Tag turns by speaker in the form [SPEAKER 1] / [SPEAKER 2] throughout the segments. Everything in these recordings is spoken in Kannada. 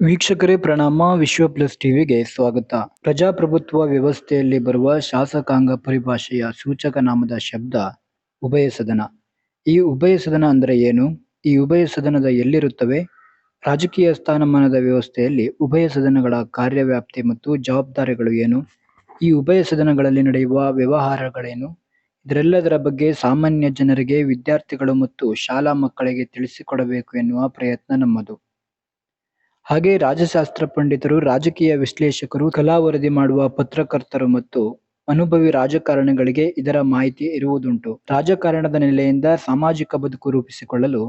[SPEAKER 1] ವೀಕ್ಷಕರೇ, ಪ್ರಣಾಮ. ವಿಶ್ವ ಪ್ಲಸ್ ಟಿವಿಗೆ ಸ್ವಾಗತ. ಪ್ರಜಾಪ್ರಭುತ್ವ ವ್ಯವಸ್ಥೆಯಲ್ಲಿ ಬರುವ ಶಾಸಕಾಂಗ ಪರಿಭಾಷೆಯ ಸೂಚಕ ನಾಮದ ಶಬ್ದ ಉಭಯ ಸದನ. ಈ ಉಭಯ ಸದನ ಅಂದರೆ ಏನು? ಈ ಉಭಯ ಸದನದ ಎಲ್ಲಿರುತ್ತವೆ? ರಾಜಕೀಯ ಸ್ಥಾನಮಾನದ ವ್ಯವಸ್ಥೆಯಲ್ಲಿ ಉಭಯ ಸದನಗಳ ಕಾರ್ಯವ್ಯಾಪ್ತಿ ಮತ್ತು ಜವಾಬ್ದಾರಿಗಳು ಏನು? ಈ ಉಭಯ ಸದನಗಳಲ್ಲಿ ನಡೆಯುವ ವ್ಯವಹಾರಗಳೇನು? ಇದರೆಲ್ಲದರ ಬಗ್ಗೆ ಸಾಮಾನ್ಯ ಜನರಿಗೆ ವಿದ್ಯಾರ್ಥಿಗಳು ಮತ್ತು ಶಾಲಾ ಮಕ್ಕಳಿಗೆ ತಿಳಿಸಿಕೊಡಬೇಕು ಎನ್ನುವ ಪ್ರಯತ್ನ ನಮ್ಮದು. ಹಾಗೆ ರಾಜಶಾಸ್ತ್ರ ಪಂಡಿತರು, ರಾಜಕೀಯ ವಿಶ್ಲೇಷಕರು, ಕಲಾ ವರದಿ ಮಾಡುವ ಪತ್ರಕರ್ತರು ಮತ್ತು ಅನುಭವಿ ರಾಜಕಾರಣಿಗಳಿಗೆ ಇದರ ಮಾಹಿತಿ ಇರುವುದುಂಟು. ರಾಜಕಾರಣದ ನೆಲೆಯಿಂದ ಸಾಮಾಜಿಕ ಬದುಕು ರೂಪಿಸಿಕೊಳ್ಳಲು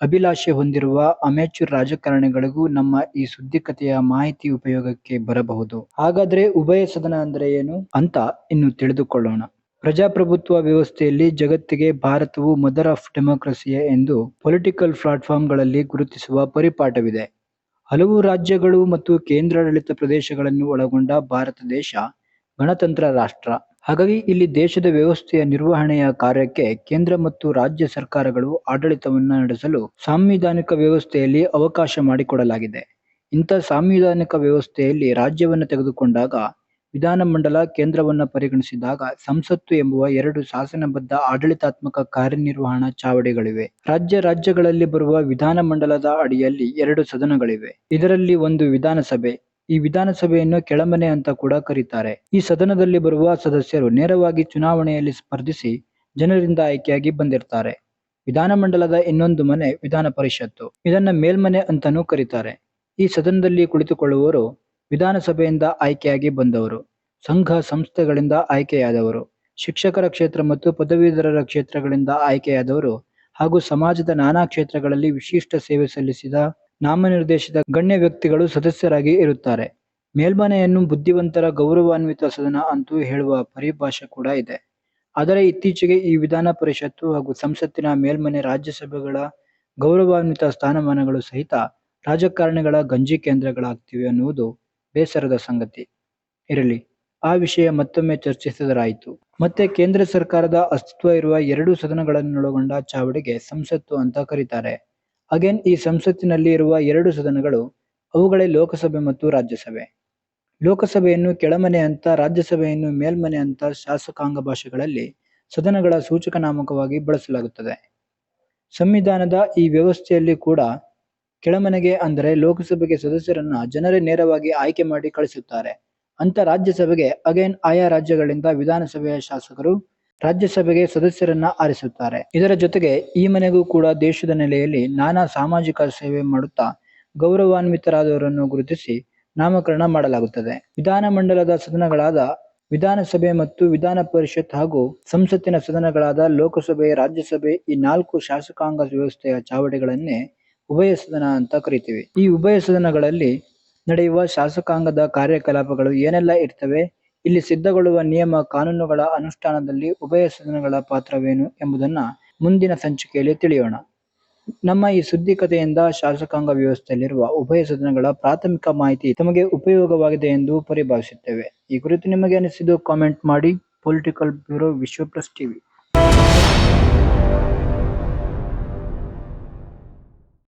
[SPEAKER 1] ಅಭಿಲಾಷೆ ಹೊಂದಿರುವ ಅಮೆಚೂರ್ ರಾಜಕಾರಣಿಗಳಿಗೂ ನಮ್ಮ ಈ ಸುದ್ದಿ ಕಥೆಯ ಮಾಹಿತಿ ಉಪಯೋಗಕ್ಕೆ ಬರಬಹುದು. ಹಾಗಾದ್ರೆ ಉಭಯ ಸದನ ಅಂದ್ರೆ ಏನು ಅಂತ ಇನ್ನು ತಿಳಿದುಕೊಳ್ಳೋಣ. ಪ್ರಜಾಪ್ರಭುತ್ವ ವ್ಯವಸ್ಥೆಯಲ್ಲಿ ಜಗತ್ತಿಗೆ ಭಾರತವು ಮದರ್ ಆಫ್ ಡೆಮೋಕ್ರಸಿಯೇ ಎಂದು ಪೊಲಿಟಿಕಲ್ ಪ್ಲಾಟ್ಫಾರ್ಮ್ಗಳಲ್ಲಿ ಗುರುತಿಸುವ ಪರಿಪಾಠವಿದೆ. ಹಲವು ರಾಜ್ಯಗಳು ಮತ್ತು ಕೇಂದ್ರಾಡಳಿತ ಪ್ರದೇಶಗಳನ್ನು ಒಳಗೊಂಡ ಭಾರತ ದೇಶ ಗಣತಂತ್ರ ರಾಷ್ಟ್ರ. ಹಾಗಾಗಿ ಇಲ್ಲಿ ದೇಶದ ವ್ಯವಸ್ಥೆಯ ನಿರ್ವಹಣೆಯ ಕಾರ್ಯಕ್ಕೆ ಕೇಂದ್ರ ಮತ್ತು ರಾಜ್ಯ ಸರ್ಕಾರಗಳು ಆಡಳಿತವನ್ನು ನಡೆಸಲು ಸಾಂವಿಧಾನಿಕ ವ್ಯವಸ್ಥೆಯಲ್ಲಿ ಅವಕಾಶ ಮಾಡಿಕೊಡಲಾಗಿದೆ. ಇಂಥ ಸಾಂವಿಧಾನಿಕ ವ್ಯವಸ್ಥೆಯಲ್ಲಿ ರಾಜ್ಯವನ್ನು ತೆಗೆದುಕೊಂಡಾಗ ವಿಧಾನಮಂಡಲ ಕೇಂದ್ರವನ್ನ ಪರಿಗಣಿಸಿದಾಗ ಸಂಸತ್ತು ಎಂಬುವ ಎರಡು ಶಾಸನಬದ್ಧ ಆಡಳಿತಾತ್ಮಕ ಕಾರ್ಯನಿರ್ವಹಣಾ ಚಾವಡಿಗಳಿವೆ. ರಾಜ್ಯ ರಾಜ್ಯಗಳಲ್ಲಿ ಬರುವ ವಿಧಾನಮಂಡಲದ ಅಡಿಯಲ್ಲಿ ಎರಡು ಸದನಗಳಿವೆ. ಇದರಲ್ಲಿ ಒಂದು ವಿಧಾನಸಭೆ. ಈ ವಿಧಾನಸಭೆಯನ್ನು ಕೆಳಮನೆ ಅಂತ ಕೂಡ ಕರೀತಾರೆ. ಈ ಸದನದಲ್ಲಿ ಬರುವ ಸದಸ್ಯರು ನೇರವಾಗಿ ಚುನಾವಣೆಯಲ್ಲಿ ಸ್ಪರ್ಧಿಸಿ ಜನರಿಂದ ಆಯ್ಕೆಯಾಗಿ ಬಂದಿರ್ತಾರೆ. ವಿಧಾನಮಂಡಲದ ಇನ್ನೊಂದು ಮನೆ ವಿಧಾನ ಪರಿಷತ್ತು. ಇದನ್ನ ಮೇಲ್ಮನೆ ಅಂತಾನೂ ಕರೀತಾರೆ. ಈ ಸದನದಲ್ಲಿ ಕುಳಿತುಕೊಳ್ಳುವವರು ವಿಧಾನಸಭೆಯಿಂದ ಆಯ್ಕೆಯಾಗಿ ಬಂದವರು, ಸಂಘ ಸಂಸ್ಥೆಗಳಿಂದ ಆಯ್ಕೆಯಾದವರು, ಶಿಕ್ಷಕರ ಕ್ಷೇತ್ರ ಮತ್ತು ಪದವೀಧರರ ಕ್ಷೇತ್ರಗಳಿಂದ ಆಯ್ಕೆಯಾದವರು ಹಾಗೂ ಸಮಾಜದ ನಾನಾ ಕ್ಷೇತ್ರಗಳಲ್ಲಿ ವಿಶಿಷ್ಟ ಸೇವೆ ಸಲ್ಲಿಸಿದ ನಾಮನಿರ್ದೇಶಿತ ಗಣ್ಯ ವ್ಯಕ್ತಿಗಳು ಸದಸ್ಯರಾಗಿ ಇರುತ್ತಾರೆ. ಮೇಲ್ಮನೆಯನ್ನು ಬುದ್ಧಿವಂತರ ಗೌರವಾನ್ವಿತ ಸದನ ಅಂತೂ ಹೇಳುವ ಪರಿಭಾಷೆ ಕೂಡ ಇದೆ. ಆದರೆ ಇತ್ತೀಚೆಗೆ ಈ ವಿಧಾನ ಪರಿಷತ್ತು ಹಾಗೂ ಸಂಸತ್ತಿನ ಮೇಲ್ಮನೆ ರಾಜ್ಯಸಭೆಗಳ ಗೌರವಾನ್ವಿತ ಸ್ಥಾನಮಾನಗಳು ಸಹಿತ ರಾಜಕಾರಣಿಗಳ ಗಂಜಿ ಕೇಂದ್ರಗಳಾಗ್ತಿವೆ ಅನ್ನುವುದು ಬೇಸರದ ಸಂಗತಿ ಇರಲಿ. ಆ ವಿಷಯ ಮತ್ತೊಮ್ಮೆ ಚರ್ಚಿಸಿದರಾಯಿತು. ಮತ್ತೆ ಕೇಂದ್ರ ಸರ್ಕಾರದ ಅಸ್ತಿತ್ವ ಇರುವ ಎರಡು ಸದನಗಳನ್ನೊಳಗೊಂಡ ಚಾವಡಿಗೆ ಸಂಸತ್ತು ಅಂತ ಕರೀತಾರೆ. ಅಗೇನ್, ಈ ಸಂಸತ್ತಿನಲ್ಲಿ ಇರುವ ಎರಡು ಸದನಗಳು ಅವುಗಳೇ ಲೋಕಸಭೆ ಮತ್ತು ರಾಜ್ಯಸಭೆ. ಲೋಕಸಭೆಯನ್ನು ಕೆಳಮನೆ ಅಂತ, ರಾಜ್ಯಸಭೆಯನ್ನು ಮೇಲ್ಮನೆ ಅಂತ ಶಾಸಕಾಂಗ ಭಾಷೆಗಳಲ್ಲಿ ಸದನಗಳ ಸೂಚಕ ನಾಮಕವಾಗಿ ಬಳಸಲಾಗುತ್ತದೆ. ಸಂವಿಧಾನದ ಈ ವ್ಯವಸ್ಥೆಯಲ್ಲಿ ಕೂಡ ಕೆಳಮನೆಗೆ ಅಂದರೆ ಲೋಕಸಭೆಗೆ ಸದಸ್ಯರನ್ನ ಜನರೇ ನೇರವಾಗಿ ಆಯ್ಕೆ ಮಾಡಿ ಕಳಿಸುತ್ತಾರೆ. ಅಂತ ರಾಜ್ಯಸಭೆಗೆ ಅಗೇನ್ ಆಯಾ ರಾಜ್ಯಗಳಿಂದ ವಿಧಾನಸಭೆಯ ಶಾಸಕರು ರಾಜ್ಯಸಭೆಗೆ ಸದಸ್ಯರನ್ನ ಆರಿಸುತ್ತಾರೆ. ಇದರ ಜೊತೆಗೆ ಈ ಮನೆಗೂ ಕೂಡ ದೇಶದ ನೆಲೆಯಲ್ಲಿ ನಾನಾ ಸಾಮಾಜಿಕ ಸೇವೆ ಮಾಡುತ್ತಾ ಗೌರವಾನ್ವಿತರಾದವರನ್ನು ಗುರುತಿಸಿ ನಾಮಕರಣ ಮಾಡಲಾಗುತ್ತದೆ. ವಿಧಾನಮಂಡಲದ ಸದನಗಳಾದ ವಿಧಾನಸಭೆ ಮತ್ತು ವಿಧಾನ ಪರಿಷತ್ ಹಾಗೂ ಸಂಸತ್ತಿನ ಸದನಗಳಾದ ಲೋಕಸಭೆ, ರಾಜ್ಯಸಭೆ ಈ ನಾಲ್ಕು ಶಾಸಕಾಂಗ ವ್ಯವಸ್ಥೆಯ ಚಾವಡಿಗಳನ್ನೇ ಉಭಯ ಸದನ ಅಂತ ಕರಿತೀವಿ. ಈ ಉಭಯ ಸದನಗಳಲ್ಲಿ ನಡೆಯುವ ಶಾಸಕಾಂಗದ ಕಾರ್ಯಕಲಾಪಗಳು ಏನೆಲ್ಲ ಇರ್ತವೆ? ಇಲ್ಲಿ ಸಿದ್ಧಗೊಳ್ಳುವ ನಿಯಮ, ಕಾನೂನುಗಳ ಅನುಷ್ಠಾನದಲ್ಲಿ ಉಭಯ ಸದನಗಳ ಪಾತ್ರವೇನು ಎಂಬುದನ್ನ ಮುಂದಿನ ಸಂಚಿಕೆಯಲ್ಲಿ ತಿಳಿಯೋಣ. ನಮ್ಮ ಈ ಸುದ್ದಿ ಕಥೆಯಿಂದ ಶಾಸಕಾಂಗ ವ್ಯವಸ್ಥೆಯಲ್ಲಿರುವ ಉಭಯ ಸದನಗಳ ಪ್ರಾಥಮಿಕ ಮಾಹಿತಿ ತಮಗೆ ಉಪಯೋಗವಾಗಿದೆ ಎಂದು ಪರಿಭಾವಿಸುತ್ತೇವೆ ಈ ಕುರಿತು ನಿಮಗೆ ಅನಿಸಿದ್ದು ಕಾಮೆಂಟ್ ಮಾಡಿ. Political bureau Vishwa plus TV.